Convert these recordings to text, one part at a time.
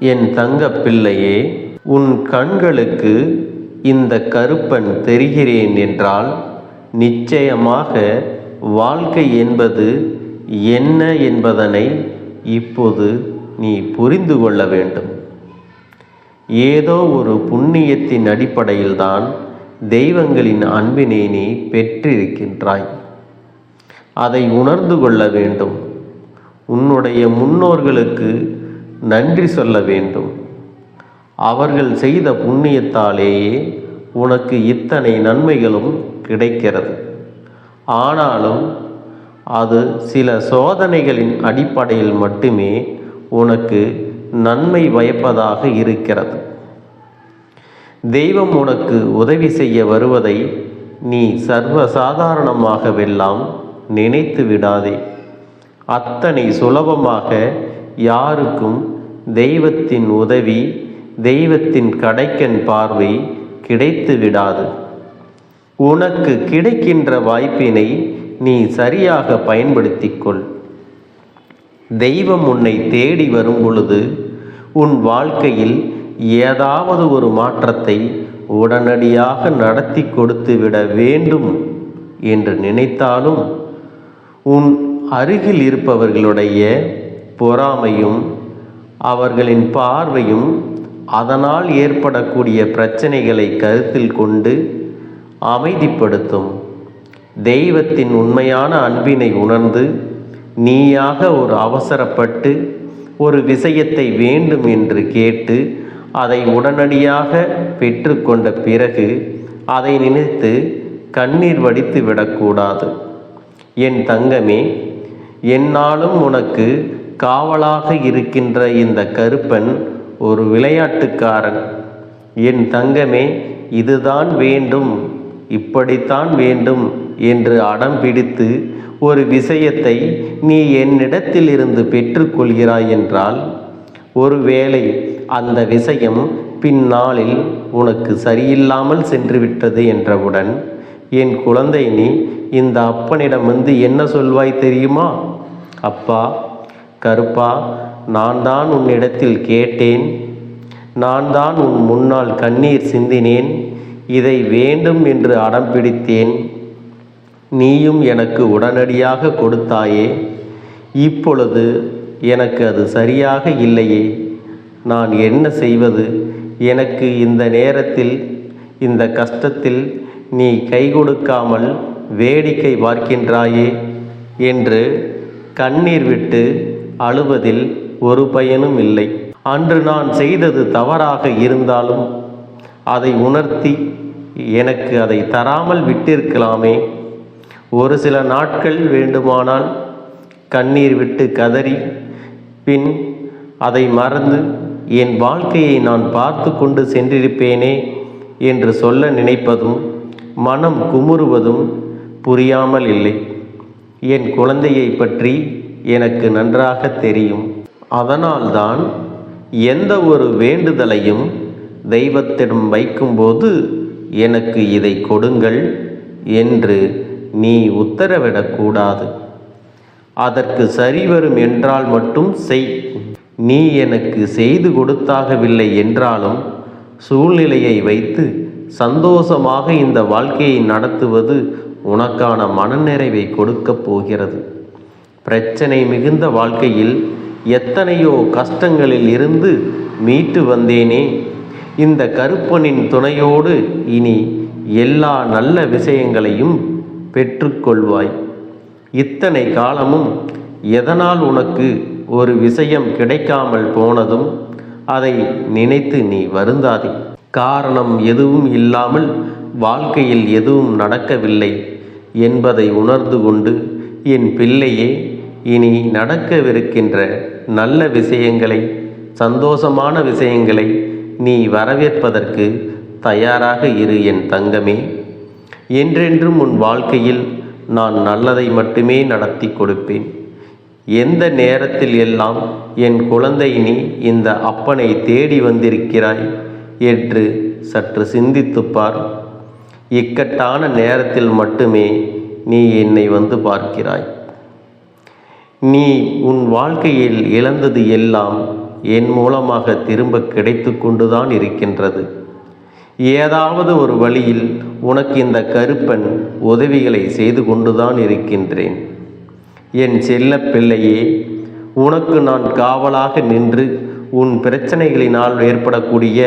என் தங்க பிள்ளையே உன் கண்களுக்கு இந்த கருப்பன் தெரிகிறேன் என்றால் நிச்சயமாக வாழ்க்கை என்பது என்ன என்பதனை இப்போது நீ புரிந்து கொள்ள வேண்டும். ஏதோ ஒரு புண்ணியத்தின் அடிப்படையில்தான் தெய்வங்களின் அன்பினை நீ பெற்றிருக்கின்றாய். அதை உணர்ந்து கொள்ள வேண்டும். உன்னுடைய முன்னோர்களுக்கு நன்றி சொல்ல வேண்டும். அவர்கள் செய்த புண்ணியத்தாலேயே உனக்கு இத்தனை நன்மைகளும் கிடைக்கிறது. ஆனாலும் அது சில சோதனைகளின் அடிப்படையில் மட்டுமே உனக்கு நன்மை பயப்பதாக இருக்கிறது. தெய்வம் உனக்கு உதவி செய்ய வருவதை நீ சர்வசாதாரணமாகவெல்லாம் நினைத்து விடாதே. அத்தனை சுலபமாக யாருக்கும் தெய்வத்தின் உதவி தெய்வத்தின் கடைக்கன் பார்வை கிடைத்து விடாது. உனக்கு கிடைக்கின்ற வாய்ப்பினை நீ சரியாக பயன்படுத்திக் கொள் தெய்வம் உன்னை தேடி வரும் பொழுது உன் வாழ்க்கையில் ஏதாவது ஒரு மாற்றத்தை உடனடியாக நடத்தி கொடுத்து விட வேண்டும் என்று நினைத்தாலும் உன் அருகில் இருப்பவர்களுடைய பொறாமையும் அவர்களின் பார்வையும் அதனால் ஏற்படக்கூடிய பிரச்சனைகளை கருத்தில் கொண்டு அமைதிப்படுத்தும். தெய்வத்தின் உண்மையான அன்பினை உணர்ந்து நீயாக ஒரு அவசரப்பட்டு ஒரு விஷயத்தை வேண்டும் என்று கேட்டு அதை உடனடியாக பெற்றுக்கொண்ட பிறகு அதை நினைத்து கண்ணீர் வடித்து விடக்கூடாது. என் தங்கமே என்னாலும் உனக்கு காவலாக இருக்கின்ற இந்த கருப்பன் ஒரு விளையாட்டுக்காரன். என் தங்கமே இதுதான் வேண்டும் இப்படித்தான் வேண்டும் என்று அடம் பிடித்து ஒரு விஷயத்தை நீ என்னிடத்தில் இருந்து பெற்றுக்கொள்கிறாய் என்றால் ஒருவேளை அந்த விஷயம் பின்னாளில் உனக்கு சரியில்லாமல் சென்றுவிட்டது என்றவுடன் என் குழந்தை நீ இந்த அப்பனிடம் வந்து என்ன சொல்வாய் தெரியுமா? அப்பா கருப்பா நான் தான் உன்னிடத்தில் கேட்டேன். நான் தான் உன் முன்னால் கண்ணீர் சிந்தினேன். இதை வேண்டும் என்று அடம் பிடித்தேன். நீயும் எனக்கு உடனடியாக கொடுத்தாயே. இப்பொழுது எனக்கு அது சரியாக இல்லையே. நான் என்ன செய்வது? எனக்கு இந்த நேரத்தில் இந்த கஷ்டத்தில் நீ கை கொடுக்காமல் வேடிக்கை பார்க்கின்றாயே என்று கண்ணீர் விட்டு அழுவதில் ஒரு பயனும் இல்லை. அன்று நான் செய்தது தவறாக இருந்தாலும் அதை உணர்த்தி எனக்கு அதை தராமல் விட்டிருக்கலாமே. ஒரு சில நாட்கள் வேண்டுமானால் கண்ணீர் விட்டு கதறி பின் அதை மறந்து என் வாழ்க்கையை நான் பார்த்து கொண்டு சென்றிருப்பேனே என்று சொல்ல நினைப்பதும் மனம் குமுறுவதும் புரியாமல் இல்லை. என் குழந்தையை பற்றி எனக்கு நன்றாக தெரியும். அதனால்தான் எந்த ஒரு வேண்டுதலையும் தெய்வத்திடம் வைக்கும்போது எனக்கு இதை கொடுங்கள் என்று நீ உத்தரவிடக்கூடாது அதற்கு சரி வரும் என்றால் மட்டும் செய். நீ எனக்கு செய்து கொடுத்தாகவில்லை என்றாலும் சூழ்நிலையை வைத்து சந்தோஷமாக இந்த வாழ்க்கையை நடத்துவது உனக்கான மனநிறைவை கொடுக்கப் போகிறது. பிரச்சனை மிகுந்த வாழ்க்கையில் எத்தனையோ கஷ்டங்களில் இருந்து மீட்டு வந்தேனே. இந்த கருப்பனின் துணையோடு இனி எல்லா நல்ல விஷயங்களையும் பெற்றுக்கொள்வாய். இத்தனை காலமும் எதனால் உனக்கு ஒரு விஷயம் கிடைக்காமல் போனதும் அதை நினைத்து நீ வருந்தாதே. காரணம் எதுவும் இல்லாமல் வாழ்க்கையில் எதுவும் நடக்கவில்லை என்பதை உணர்ந்து கொண்டு என் பிள்ளையே இனி நடக்கவிருக்கின்ற நல்ல விஷயங்களை சந்தோஷமான விஷயங்களை நீ வரவேற்பதற்கு தயாராக இரு என் தங்கமே. என்றென்றும் உன் வாழ்க்கையில் நான் நல்லதை மட்டுமே நடத்தி கொடுப்பேன். எந்த நேரத்தில் எல்லாம் என் குழந்தை நீ இந்த அப்பனை தேடி வந்திருக்கிறாய் என்று சற்று சிந்தித்துப் பார். இக்கட்டான நேரத்தில் மட்டுமே நீ என்னை வந்து பார்க்கிறாய். நீ உன் வாழ்க்கையில் இழந்தது எல்லாம் என் மூலமாக திரும்ப கிடைத்து கொண்டுதான் இருக்கின்றது. ஏதாவது ஒரு வழியில் உனக்கு இந்த கருப்பன் உதவிகளை செய்து கொண்டுதான் இருக்கின்றேன். என் செல்ல பிள்ளையே உனக்கு நான் காவலாக நின்று உன் பிரச்சனைகளினால் ஏற்படக்கூடிய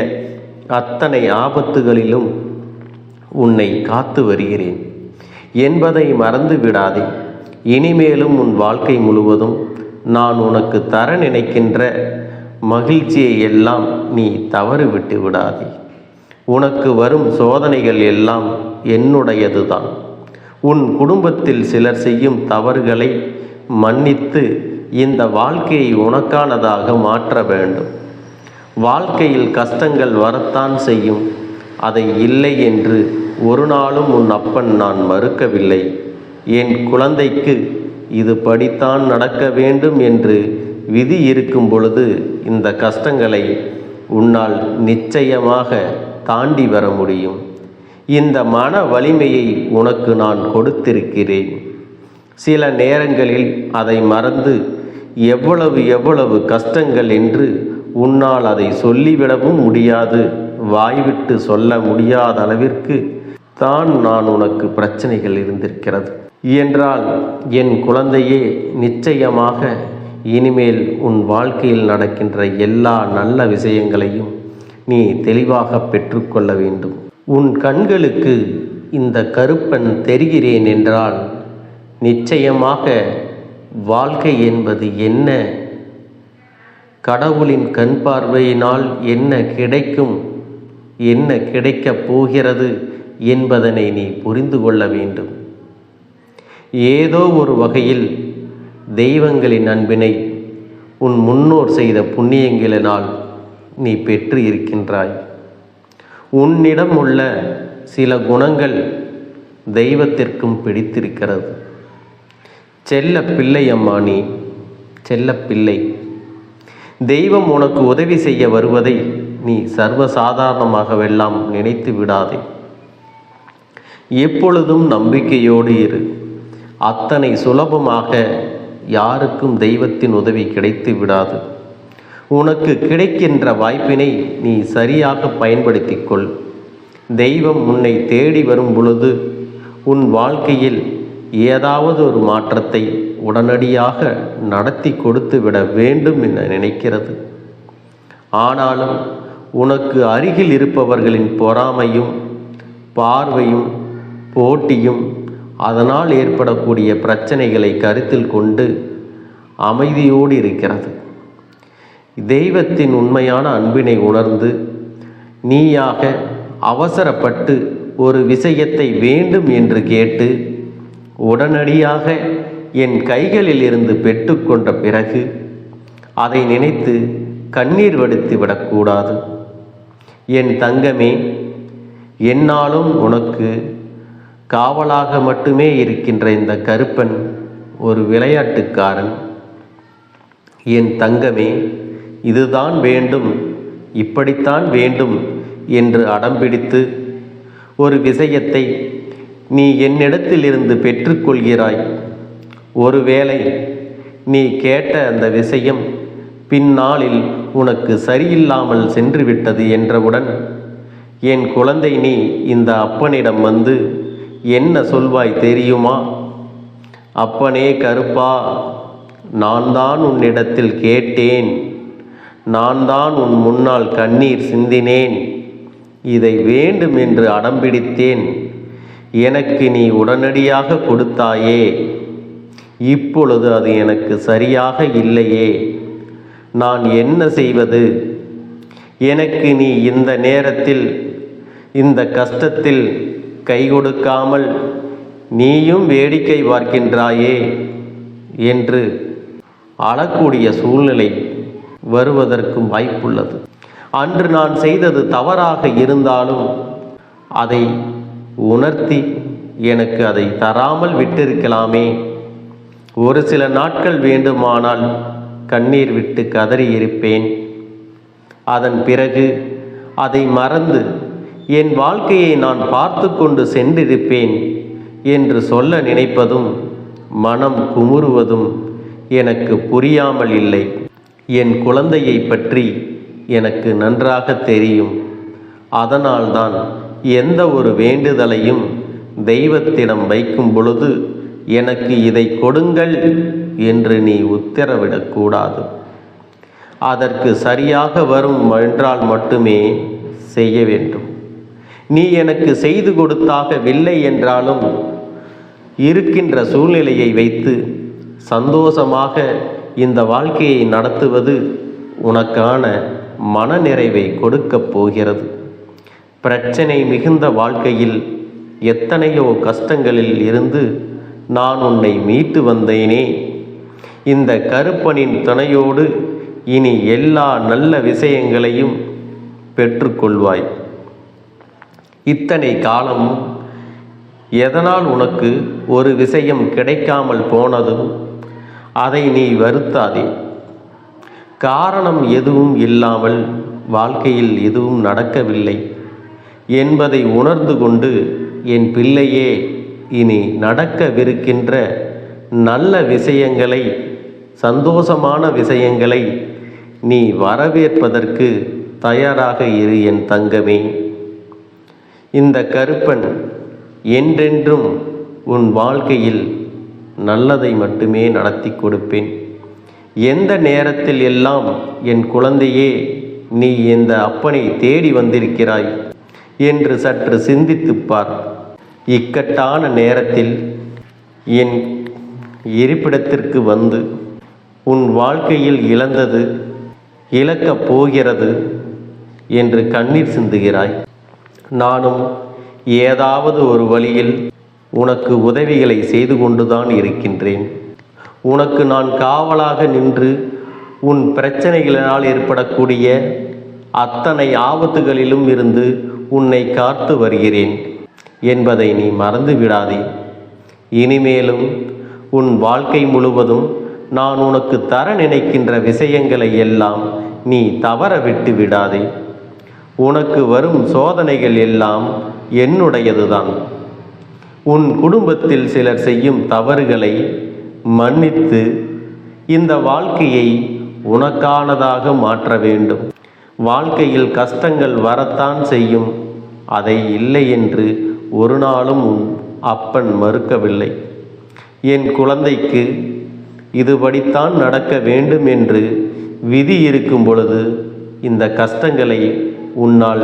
அத்தனை ஆபத்துகளிலும் உன்னை காத்து வருகிறேன். என்பதை மறந்து விடாதே இனிமேலும் உன் வாழ்க்கை முழுவதும் நான் உனக்கு தர நினைக்கின்ற மகிழ்ச்சியை எல்லாம் நீ தவறு விட்டு விடாதே. உனக்கு வரும் சோதனைகள் எல்லாம் என்னுடையதுதான். உன் குடும்பத்தில் சிலர் செய்யும் தவறுகளை மன்னித்து இந்த வாழ்க்கையை உனக்கானதாக மாற்ற வேண்டும். வாழ்க்கையில் கஷ்டங்கள் வரத்தான் செய்யும். அதை இல்லை என்று ஒரு நாளும் உன் அப்பன் நான் மறுக்கவில்லை. என் குழந்தைக்கு இது படித்தான் நடக்க வேண்டும் என்று விதி இருக்கும் பொழுது இந்த கஷ்டங்களை உன்னால் நிச்சயமாக தாண்டி வர முடியும். இந்த மன வலிமையை உனக்கு நான் கொடுத்திருக்கிறேன். சில நேரங்களில் அதை மறந்து எவ்வளவு எவ்வளவு கஷ்டங்கள் என்று உன்னால் அதை சொல்லிவிடவும் முடியாது. வாய்விட்டு சொல்ல முடியாத அளவிற்கு தான் நான் உனக்கு பிரச்சனைகள் இருந்திருக்கிறது. என்றால் என் குழந்தையே நிச்சயமாக இனிமேல் உன் வாழ்க்கையில் நடக்கின்ற எல்லா நல்ல விஷயங்களையும் நீ தெளிவாக பெற்றுக்கொள்ள வேண்டும். உன் கண்களுக்கு இந்த கருப்பன் தெரிகிறேன் என்றால் நிச்சயமாக வாழ்க்கை என்பது என்ன? கடவுளின் கண் பார்வையினால் என்ன கிடைக்கும்? என்ன கிடைக்கப் போகிறது என்பதனை நீ புரிந்து கொள்ள வேண்டும். ஏதோ ஒரு வகையில் தெய்வங்களின் அன்பினை உன் முன்னோர் செய்த புண்ணியங்களினால் நீ பெற்று இருக்கின்றாய். உன்னிடம் உள்ள சில குணங்கள் தெய்வத்திற்கும் பிடித்திருக்கிறது. செல்ல பிள்ளை அம்மா நீ செல்ல பிள்ளை. தெய்வம் உனக்கு உதவி செய்ய வருவதை நீ சர்வசாதாரணமாகவெல்லாம் நினைத்து விடாதே எப்பொழுதும் நம்பிக்கையோடு இரு. அத்தனை சுலபமாக யாருக்கும் தெய்வத்தின் உதவி கிடைத்து விடாது. உனக்கு கிடைக்கின்ற வாய்ப்பினை நீ சரியாக பயன்படுத்திக் கொள் தெய்வம் உன்னை தேடி வரும் பொழுது உன் வாழ்க்கையில் ஏதாவது ஒரு மாற்றத்தை உடனடியாக நடத்தி கொடுத்து விட வேண்டும் என நினைக்கிறது. ஆனாலும் உனக்கு அருகில் இருப்பவர்களின் பொறாமையும் பார்வையும் போட்டியும் அதனால் ஏற்படக்கூடிய பிரச்சனைகளை கருத்தில் கொண்டு அமைதியோடு இருக்கிறது. தெய்வத்தின் உண்மையான அன்பினை உணர்ந்து நீயாக அவசரப்பட்டு ஒரு விஷயத்தை வேண்டும் என்று கேட்டு உடனடியாக என் கைகளில் இருந்து பெற்றுக்கொண்ட பிறகு அதை நினைத்து கண்ணீர் வடித்து விடக்கூடாது. என் தங்கமே என்னாலும் உனக்கு காவலாக மட்டுமே இருக்கின்ற இந்த கருப்பன் ஒரு விளையாட்டுக்காரன். என் தங்கமே இதுதான் வேண்டும் இப்படித்தான் வேண்டும் என்று அடம்பிடித்து ஒரு விஷயத்தை நீ என்னிடத்திலிருந்து பெற்றுக்கொள்கிறாய். ஒருவேளை நீ கேட்ட அந்த விஷயம் பின்னாளில் உனக்கு சரியில்லாமல் சென்றுவிட்டது என்றவுடன் என் குழந்தை நீ இந்த அப்பனிடம் வந்து என்ன சொல்வாய் தெரியுமா? அப்பனே கருப்பா நான் தான் உன்னிடத்தில் கேட்டேன். நான் தான் உன் முன்னால் கண்ணீர் சிந்தினேன். இதை வேண்டும் என்று அடம்பிடித்தேன் எனக்கு நீ உடனடியாக கொடுத்தாயே. இப்பொழுது அது எனக்கு சரியாக இல்லையே. நான் என்ன செய்வது? எனக்கு நீ இந்த நேரத்தில் இந்த கஷ்டத்தில் கை கொடுக்காமல் நீயும் வேடிக்கை பார்க்கின்றாயே என்று அழக்கூடிய சூழ்நிலை வருவதற்கும் வாய்ப்புள்ளது. அன்று நான் செய்தது தவறாக இருந்தாலும் அதை உணர்த்தி எனக்கு அதை தராமல் விட்டிருக்கலாமே. ஒரு சில நாட்கள் வேண்டுமானால் கண்ணீர் விட்டு கதறி இருப்பேன். அதன் பிறகு அதை மறந்து என் வாழ்க்கையை நான் பார்த்து கொண்டு சென்றிருப்பேன் என்று சொல்ல நினைப்பதும் மனம் குமுறுவதும் எனக்கு புரியாமல் இல்லை. என் குழந்தையை பற்றி எனக்கு நன்றாக தெரியும். அதனால்தான் எந்த ஒரு வேண்டுதலையும் தெய்வத்திடம் வைக்கும் பொழுது எனக்கு இதை கொடுங்கள் என்று நீ உத்தரவிடக்கூடாது அதற்கு சரியாக வரும் என்றால் மட்டுமே செய்ய வேண்டும். நீ எனக்கு செய்து கொடுத்தாகவில்லை என்றாலும் இருக்கின்ற சூழ்நிலையை வைத்து சந்தோஷமாக இந்த வாழ்க்கையை நடத்துவது உனக்கான மனநிறைவை கொடுக்கப் போகிறது. பிரச்சனை மிகுந்த வாழ்க்கையில் எத்தனையோ கஷ்டங்களில் இருந்து நான் உன்னை மீட்டு வந்தேனே. இந்த கருப்பனின் துணையோடு இனி எல்லா நல்ல விஷயங்களையும் பெற்றுக்கொள்வாய். இத்தனை காலம் எதனால் உனக்கு ஒரு விஷயம் கிடைக்காமல் போனதும் அதை நீ வருத்தாதே. காரணம் எதுவும் இல்லாமல் வாழ்க்கையில் எதுவும் நடக்கவில்லை என்பதை உணர்ந்து கொண்டு என் பிள்ளையே இனி நடக்கவிருக்கின்ற நல்ல விஷயங்களை சந்தோஷமான விஷயங்களை நீ வரவேற்பதற்கு தயாராக இரு என் தங்கமே. இந்த கருப்பன் என்றென்றும் உன் வாழ்க்கையில் நல்லதை மட்டுமே நடத்தி கொடுப்பேன். எந்த நேரத்தில் எல்லாம் என் குழந்தையே நீ இந்த அப்பனை தேடி வந்திருக்கிறாய் என்று சற்று சிந்தித்துப் பார். இக்கட்டான நேரத்தில் என் இருப்பிடத்திற்கு வந்து உன் வாழ்க்கையில் இழந்தது இழக்கப் போகிறது என்று கண்ணீர் சிந்துகிறாய். நானும் ஏதாவது ஒரு வழியில் உனக்கு உதவிகளை செய்து கொண்டுதான் இருக்கின்றேன். உனக்கு நான் காவலாக நின்று உன் பிரச்சனைகளினால் ஏற்படக்கூடிய அத்தனை ஆபத்துகளிலும் இருந்து உன்னை காத்து வருகிறேன் என்பதை நீ மறந்து விடாதே. இனிமேலும் உன் வாழ்க்கை முழுவதும் நான் உனக்கு தர நினைக்கின்ற விஷயங்களை எல்லாம் நீ தவற விட்டு விடாதே. உனக்கு வரும் சோதனைகள் எல்லாம் என்னுடையதுதான். உன் குடும்பத்தில் சிலர் செய்யும் தவறுகளை மன்னித்து இந்த வாழ்க்கையை உனக்கானதாக மாற்ற வேண்டும். வாழ்க்கையில் கஷ்டங்கள் வரத்தான் செய்யும். அதை இல்லை என்று ஒரு நாளும் உன் அப்பன் மறுக்கவில்லை. என் குழந்தைக்கு இதுபடித்தான் நடக்க வேண்டும் என்று விதி இருக்கும் பொழுது இந்த கஷ்டங்களை உன்னால்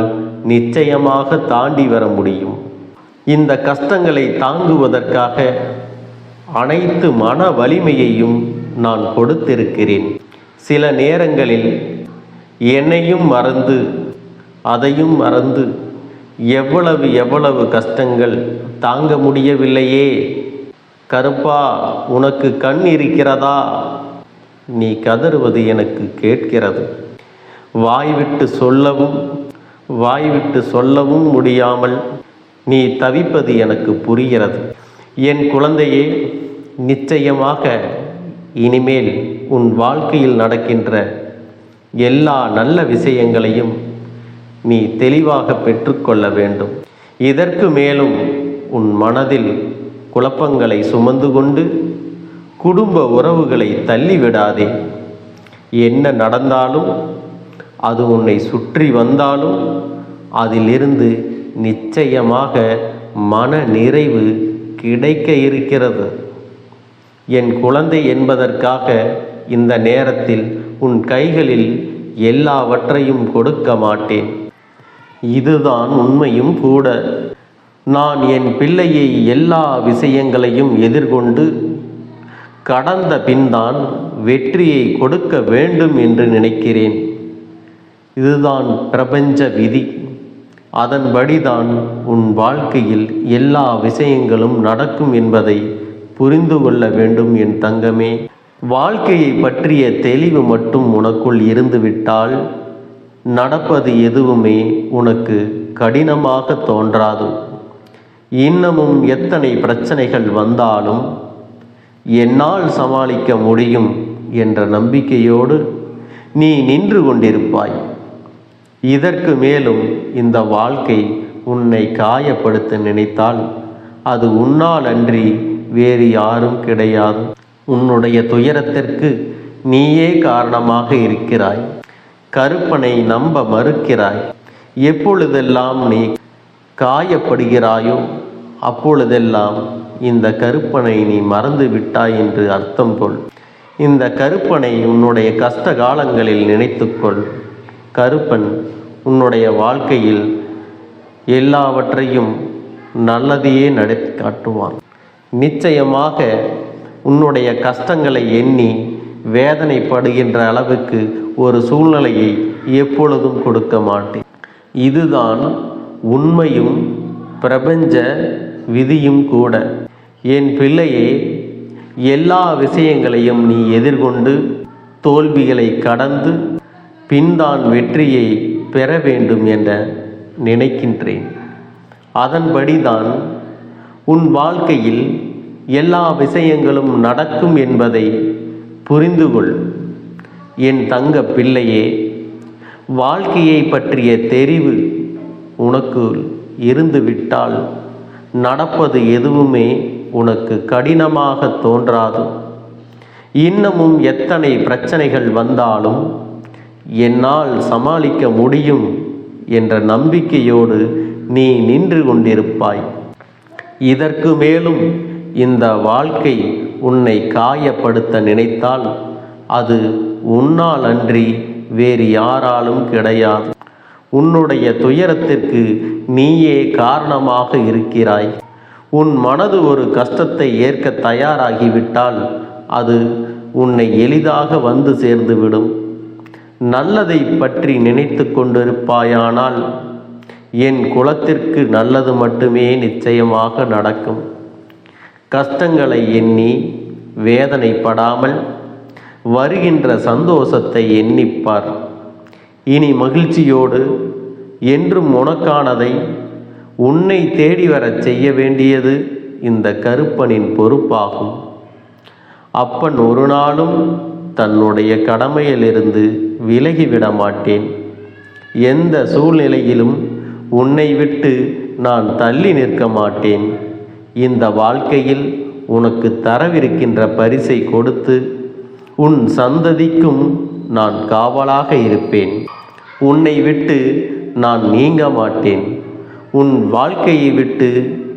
நிச்சயமாக தாண்டி வர முடியும். இந்த கஷ்டங்களை தாங்குவதற்காக அனைத்து மன வலிமையையும் நான் கொடுத்திருக்கிறேன். சில நேரங்களில் என்னையும் மறந்து அதையும் மறந்து எவ்வளவு எவ்வளவு கஷ்டங்கள் தாங்க முடியவில்லையே. கருப்பா உனக்கு கண் இருக்கிறதா? நீ கதறுவது எனக்கு கேட்கிறது. வாய்விட்டு சொல்லவும் வாய்விட்டு சொல்லவும் முடியாமல் நீ தவிப்பது எனக்கு புரிகிறது. என் குழந்தையே நிச்சயமாக இனிமேல் உன் வாழ்க்கையில் நடக்கின்ற எல்லா நல்ல விஷயங்களையும் நீ தெளிவாக பெற்றுக்கொள்ள வேண்டும். இதற்கு மேலும் உன் மனதில் குழப்பங்களை சுமந்து கொண்டு குடும்ப உறவுகளை தள்ளிவிடாதே. என்ன நடந்தாலும் அது உன்னை சுற்றி வந்தாலும் அதிலிருந்து நிச்சயமாக மன நிறைவு கிடைக்க இருக்கிறது. என் குழந்தை என்பதற்காக இந்த நேரத்தில் உன் கைகளில் எல்லாவற்றையும் கொடுக்க மாட்டேன். இதுதான் உண்மையும் கூட. நான் என் பிள்ளையை எல்லா விஷயங்களையும் எதிர்கொண்டு கடந்த பின்தான் வெற்றியை கொடுக்க வேண்டும் என்று நினைக்கிறேன். இதுதான் பிரபஞ்ச விதி. அதன்படிதான் உன் வாழ்க்கையில் எல்லா விஷயங்களும் நடக்கும் என்பதை புரிந்து கொள்ள வேண்டும் என் தங்கமே. வாழ்க்கையை பற்றிய தெளிவு மட்டும் உனக்குள் இருந்துவிட்டால் நடப்பது எதுவுமே உனக்கு கடினமாக தோன்றாது. இன்னமும் எத்தனை பிரச்சனைகள் வந்தாலும் என்னால் சமாளிக்க முடியும் என்ற நம்பிக்கையோடு நீ நின்று கொண்டிருப்பாய். இதற்கு மேலும் இந்த வாழ்க்கை உன்னை காயப்படுத்த நினைத்தால் அது உன்னால் அன்றி வேறு யாரும் கிடையாது. உன்னுடைய துயரத்திற்கு நீயே காரணமாக இருக்கிறாய். கருப்பனை நம்ப மறுக்கிறாய். எப்பொழுதெல்லாம் நீ காயப்படுகிறாயோ அப்பொழுதெல்லாம் இந்த கருப்பனை நீ மறந்து விட்டாய் என்று அர்த்தம் கொள். இந்த கருப்பனை உன்னுடைய கஷ்ட காலங்களில் நினைத்துக்கொள் கருப்பன் உன்னுடைய வாழ்க்கையில் எல்லாவற்றையும் நல்லதையே நடத்தி காட்டுவான். நிச்சயமாக உன்னுடைய கஷ்டங்களை எண்ணி வேதனைப்படுகின்ற அளவுக்கு ஒரு சூழ்நிலையை எப்பொழுதும் கொடுக்க மாட்டேன். இதுதான் உண்மையும் பிரபஞ்ச விதியும் கூட. என் பிள்ளையே எல்லா விஷயங்களையும் நீ எதிர்கொண்டு தோல்விகளை கடந்து பின்தான் வெற்றியை பெற வேண்டும் என்ற நினைக்கின்றேன். அதன்படிதான் உன் வாழ்க்கையில் எல்லா விஷயங்களும் நடக்கும் என்பதை புரிந்து கொள் என் தங்க பிள்ளையே வாழ்க்கையை பற்றிய தெரிவு உனக்கு இருந்துவிட்டால் நடப்பது எதுவுமே உனக்கு கடினமாக தோன்றாது. இன்னமும் எத்தனை பிரச்சனைகள் வந்தாலும் என்னால் சமாளிக்க முடியும் என்ற நம்பிக்கையோடு நீ நின்று கொண்டிருப்பாய். இதற்கு மேலும் இந்த வாழ்க்கை உன்னை காயப்படுத்த நினைத்தால் அது உன்னால் அன்றி வேறு யாராலும் கிடையாது. உன்னுடைய துயரத்திற்கு நீயே காரணமாக இருக்கிறாய். உன் மனது ஒரு கஷ்டத்தை ஏற்க தயாராகிவிட்டால் அது உன்னை எளிதாக வந்து சேர்ந்துவிடும். நல்லதை பற்றி நினைத்து கொண்டிருப்பாயானால் என் குலத்திற்கு நல்லது மட்டுமே நிச்சயமாக நடக்கும். கஷ்டங்களை எண்ணி வேதனைப்படாமல் வருகின்ற சந்தோஷத்தை எண்ணிப்பார். இனி மகிழ்ச்சியோடு என்றும் உனக்கானதை உன்னை தேடி வரச் செய்ய வேண்டியது இந்த கருப்பனின் பொறுப்பாகும். அப்பன் ஒரு நாளும் தன்னுடைய கடமையிலிருந்து விலகிவிட மாட்டேன் எந்த சூழ்நிலையிலும் உன்னை விட்டு நான் தள்ளி நிற்க மாட்டேன் இந்த வாழ்க்கையில் உனக்கு தரவிருக்கின்ற பரிசை கொடுத்து உன் சந்ததிக்கும் நான் காவலாக இருப்பேன். உன்னை விட்டு நான் நீங்க மாட்டேன் உன் வாழ்க்கையை விட்டு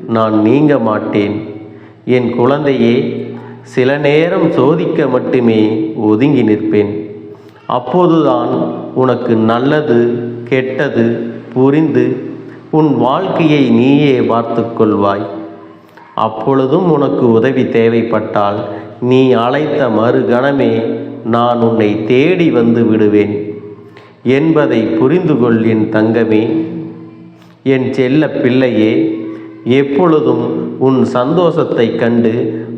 நான் நீங்க மாட்டேன் என் குழந்தையே சில நேரம் சோதிக்க மட்டுமே ஒதுங்கி நிற்பேன். அப்போதுதான் உனக்கு நல்லது கெட்டது புரிந்து உன் வாழ்க்கையை நீயே பார்த்து கொள்வாய். அப்பொழுதும் உனக்கு உதவி தேவைப்பட்டால் நீ அழைத்த மறுகணமே நான் உன்னை தேடி வந்து விடுவேன். என்பதை புரிந்து கொள் என் தங்கமே. என் செல்ல பிள்ளையே எப்பொழுதும் உன் சந்தோஷத்தை கண்டு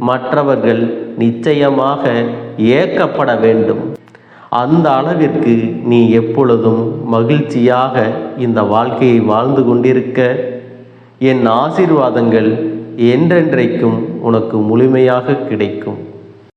மற்றவர்கள் நிச்சயமாக ஏக்கப்பட வேண்டும். அந்த அளவிற்கு நீ எப்பொழுதும் மகிழ்ச்சியாக இந்த வாழ்க்கையை வாழ்ந்து கொண்டிருக்க. என் ஆசீர்வாதங்கள் என்றென்றைக்கும் உனக்கு முழுமையாக கிடைக்கும்.